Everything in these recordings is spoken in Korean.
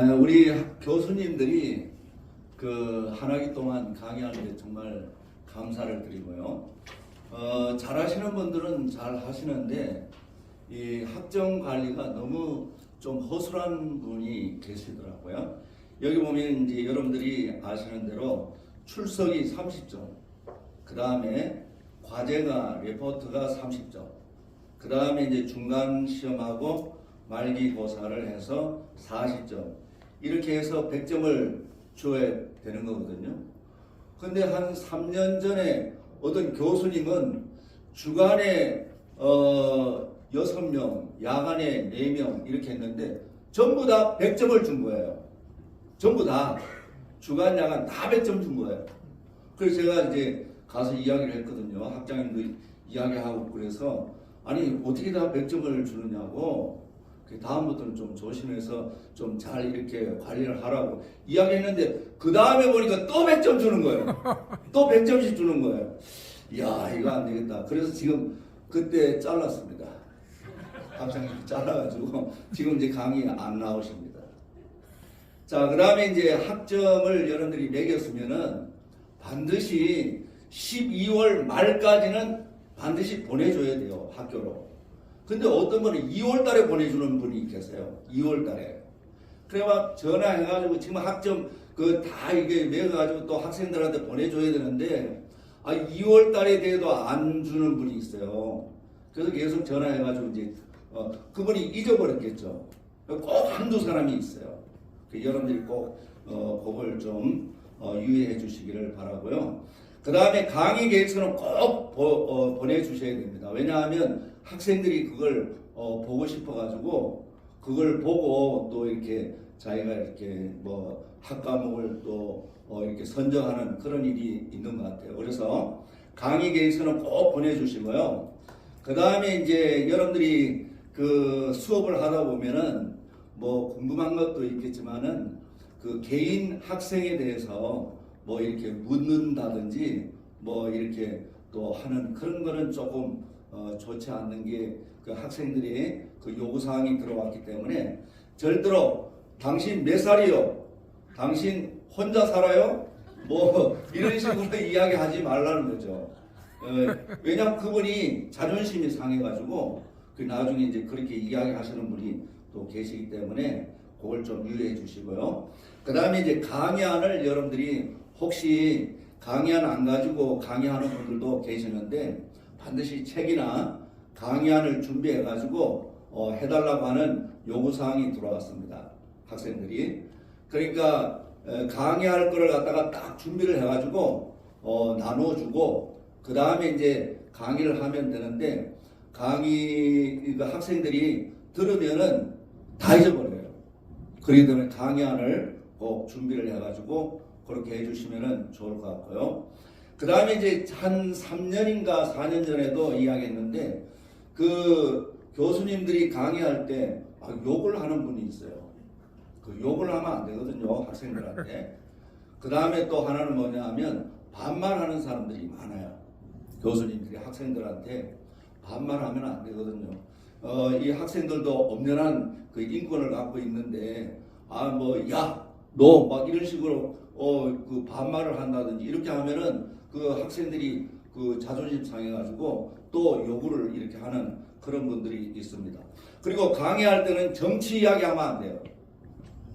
에, 우리 교수님들이 그 한 학기 동안 강의하는데 정말 감사를 드리고요. 어, 잘 하시는 분들은 잘 하시는데 이 학점 관리가 너무 좀 허술한 분이 계시더라고요. 여기 보면 이제 여러분들이 아시는 대로 출석이 30점, 그 다음에 과제가 레포트가 30점, 그 다음에 이제 중간 시험하고 말기고사를 해서 40점 이렇게 해서 100점을 줘야 되는 거거든요. 근데 한 3년 전에 어떤 교수님은 주간에 어 6명, 야간에 4명 이렇게 했는데 전부 다 100점을 준 거예요. 전부 다 주간, 야간 다 100점 준 거예요. 그래서 제가 이제 가서 이야기를 했거든요. 학장님도 이야기하고 그래서 아니 어떻게 다 100점을 주느냐고 그 다음부터는 좀 조심해서 좀 잘 이렇게 관리를 하라고 이야기했는데 그 다음에 보니까 또 100점 주는 거예요. 또 100점씩 주는 거예요. 이야 이거 안 되겠다. 그래서 지금 그때 잘랐습니다. 학장님 잘라가지고 지금 이제 강의 안 나오십니다. 자, 그 다음에 이제 학점을 여러분들이 매겼으면은 반드시 12월 말까지는 반드시 보내줘야 돼요, 학교로. 근데 어떤 분은 2월 달에 보내주는 분이 계세요. 2월 달에. 그래 막 전화해가지고 지금 학점 그 다 이게 매가지고 또 학생들한테 보내줘야 되는데 아 2월 달에 돼도 안 주는 분이 있어요. 그래서 계속 전화해가지고 이제 어, 그분이 잊어버렸겠죠. 꼭 한두 사람이 있어요. 그 여러분들이 꼭 어, 그걸 좀 어, 유의해 주시기를 바라고요. 그 다음에 강의 계획서는 꼭 보, 어, 보내주셔야 됩니다. 왜냐하면 학생들이 그걸 어, 보고 싶어가지고 그걸 보고 또 이렇게 자기가 이렇게 뭐 학과목을 또 어, 이렇게 선정하는 그런 일이 있는 것 같아요. 그래서 강의 계획서는 꼭 보내주시고요. 그 다음에 이제 여러분들이 그 수업을 하다 보면은 뭐 궁금한 것도 있겠지만은 그 개인 학생에 대해서 뭐 이렇게 묻는다든지 뭐 이렇게 또 하는 그런 거는 조금 어, 좋지 않는 게 그 학생들이 그 요구 사항이 들어왔기 때문에 절대로 당신 몇 살이요? 당신 혼자 살아요? 뭐 이런 식으로 이야기하지 말라는 거죠. 어, 왜냐하면 그분이 자존심이 상해가지고 그 나중에 이제 그렇게 이야기하시는 분이 또 계시기 때문에 그걸 좀 유의해 주시고요. 그 다음에 이제 강의안을 여러분들이 혹시 강의안 안 가지고 강의하는 분들도 계시는데 반드시 책이나 강의안을 준비해 가지고 어, 해달라고 하는 요구 사항이 들어왔습니다. 학생들이 그러니까 에, 강의할 거를 갖다가 딱 준비를 해가지고 어, 나눠주고 그 다음에 이제 강의를 하면 되는데 강의 그 학생들이 들으면은 다 잊어버려요. 그렇기 때문에 강의안을 꼭 준비를 해가지고 그렇게 해주시면은 좋을 것 같고요. 그 다음에 이제 한 3년인가 4년 전에도 이야기했는데 그 교수님들이 강의할 때 아, 욕을 하는 분이 있어요. 그 욕을 하면 안 되거든요 학생들한테. 그 다음에 또 하나는 뭐냐면 반말하는 사람들이 많아요. 교수님들이 학생들한테 반말하면 안 되거든요. 어, 이 학생들도 엄연한 그 인권을 갖고 있는데 아 뭐 야 너 막 이런 식으로 어 그 반말을 한다든지 이렇게 하면은 그 학생들이 그 자존심 상해가지고 또 요구를 이렇게 하는 그런 분들이 있습니다. 그리고 강의할 때는 정치 이야기 하면 안 돼요.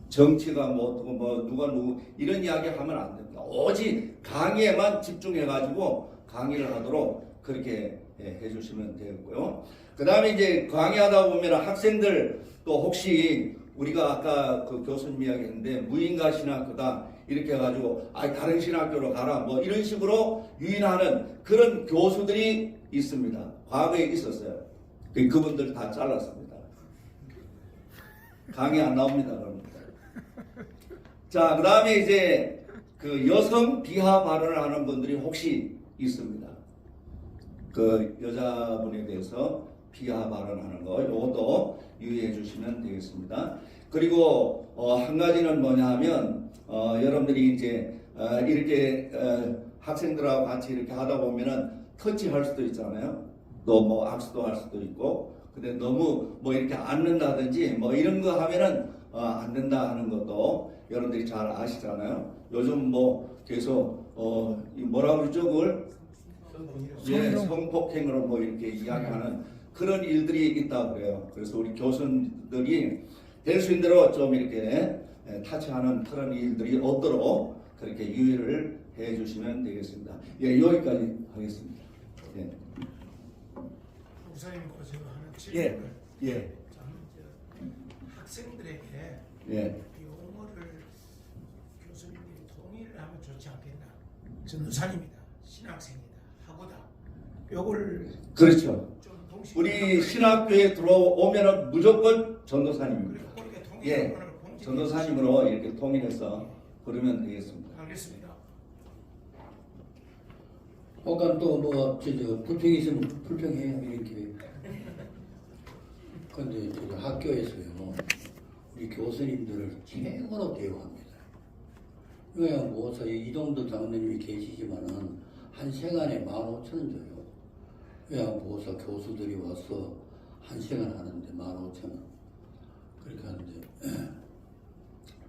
정치가 뭐 뭐 누가 누구 이런 이야기 하면 안 됩니다. 오직 강의에만 집중해 가지고 강의를 하도록 그렇게 예, 해주시면 되겠고요. 그 다음에 이제 강의하다 보면 학생들 또 혹시 우리가 아까 그 교수님 이야기했는데 무인가 신학교다 이렇게 해가지고 아 다른 신학교로 가라 뭐 이런 식으로 유인하는 그런 교수들이 있습니다. 과거에 있었어요. 그- 그분들 다 잘랐습니다. 강의 안 나옵니다. 그러면. 자, 그 다음에 이제 그 여성 비하 발언을 하는 분들이 혹시 있습니다. 그 여자분에 대해서 비하 발언하는 거, 요것도 유의해 주시면 되겠습니다. 그리고 어, 한 가지는 뭐냐 하면 어, 여러분들이 이제 어, 이렇게 어, 학생들하고 같이 이렇게 하다 보면은 터치할 수도 있잖아요. 또 뭐 악수도 할 수도 있고. 근데 너무 뭐 이렇게 앉는다든지 뭐 이런 거 하면은 어, 안 된다 하는 것도 여러분들이 잘 아시잖아요. 요즘 뭐 계속 어, 이 뭐라 그러죠 그걸 예, 성폭행으로 뭐 이렇게 이야기하는 그런 일들이 있다고 그래요. 그래서 우리 교수들이 될수 있는 대로 좀 이렇게 예, 타치하는 그런 일들이 없도록 그렇게 유의를 해 주시면 되겠습니다. 예, 여기까지 하겠습니다. 예. 목사님 그 제가 하는 예. 질문을 예. 저는 저 학생들에게 예. 용어를 교수님들이 통일을 하면 좋지 않겠나 전도사님이다 신학생이다 하고다 요걸 그렇죠. 좀 우리 신학교에 들어오면은 무조건 전도사님입니다. 예. 전도사님으로 이렇게 통일해서 부르면 되겠습니다. 알겠습니다. 혹은 또뭐 불평이 있으면 불평해요 이렇게. 근데 저 학교에서요 우리 교수님들을 최고로 대우합니다. 요양보호사 이동도 장로님이 계시지만은 한 시간에 만 오천 원 줘요. 요양보호사 교수들이 와서 한 시간 하는데 만 오천 원. 그렇게 하는데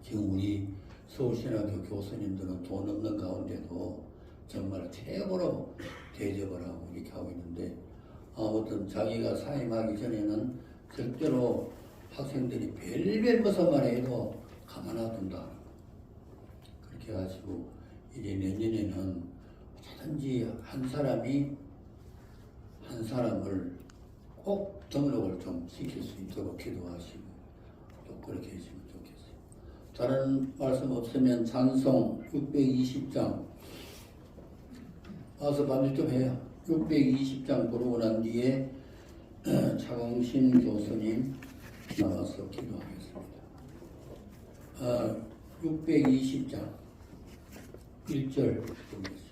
지금 우리 서울신학교 교수님들은 돈 없는 가운데도 정말 최고로 대접을 하고 이렇게 하고 있는데 아무튼 자기가 사임하기 전에는 절대로 학생들이 별별 것만 해도 가만 놔둔다. 그렇게 하시고 이제 내년에는 어쩌든지 한 사람이 한 사람을 꼭 등록을 좀 시킬 수 있도록 기도하시고 또 그렇게 해주시면 좋겠어요. 다른 말씀 없으면 찬송 620장 와서 반주 좀 해요. 620장 부르고 난 뒤에 차광신 교수님 나와서 기도하겠습니다. 아, 620장 1절 보겠습니다.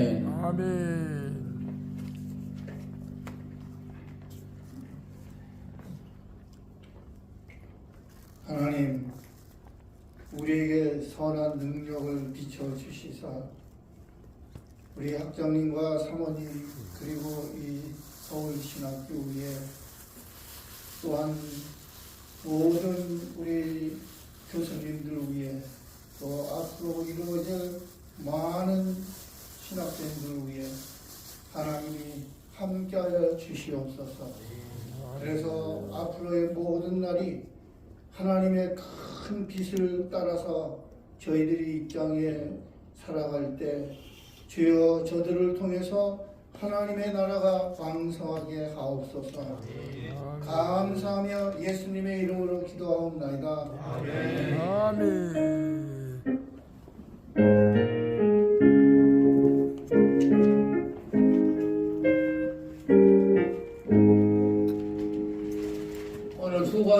아멘. 하나님, 우리에게 선한 능력을 비춰 주시사 우리 학장님과 사모님 그리고 이 서울신학교에 또한 모든 우리 교수님들 위해 또 앞으로 이루어질 많은 신학생들 위해 하나님이 함께하여 주시옵소서. 그래서 앞으로의 모든 날이 하나님의 큰 빛을 따라서 저희들이 입장에 살아갈 때 주여 저들을 통해서 하나님의 나라가 왕성하게 하옵소서. 감사하며 예수님의 이름으로 기도하옵나이다. 아멘. 오늘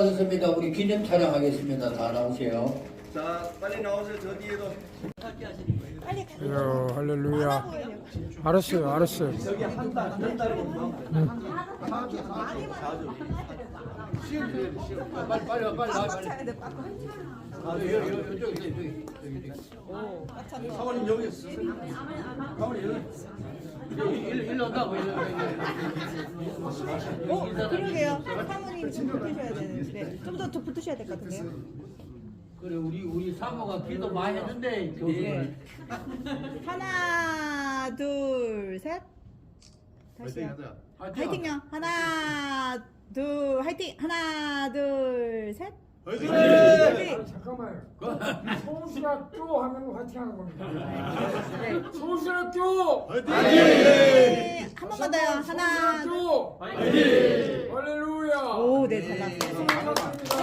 수고하셨습니다. 우리 기념 촬영하겠습니다. 다 나오세요. 자, 빨리 나오세요. 저 뒤에도. 빨리 이야, 할렐루야. 알았어요, 알았어요. 빨리 빨리 빨리 빨리 빨리. 쳐야 돼. 꽉 아, 여기 여기 여기 여기 여기 여기. 사모님 여기 있으세요? 사모님 여기. 일 일로 온다고 일로. 어, 그러게요. 사모님 좀 붙으셔야 되는데. 좀 더 붙으셔야 될 것 같은데요. 그래 우리 우리 사모가 기도 많이 했는데 교수님. 하나, 둘, 셋. 다시요. 화이팅요. 하나, 둘, 화이팅. 하나, 둘, 셋. 화이팅. 잠깐만요. 소수라 쪼 하면 화이팅 하는 겁니다. 네. 소수라 쪼! 네. 한 번만 더요. 하나, 둘. 쪼! 할렐루야! 오, 네, 잘 나왔어요. 반갑습니다.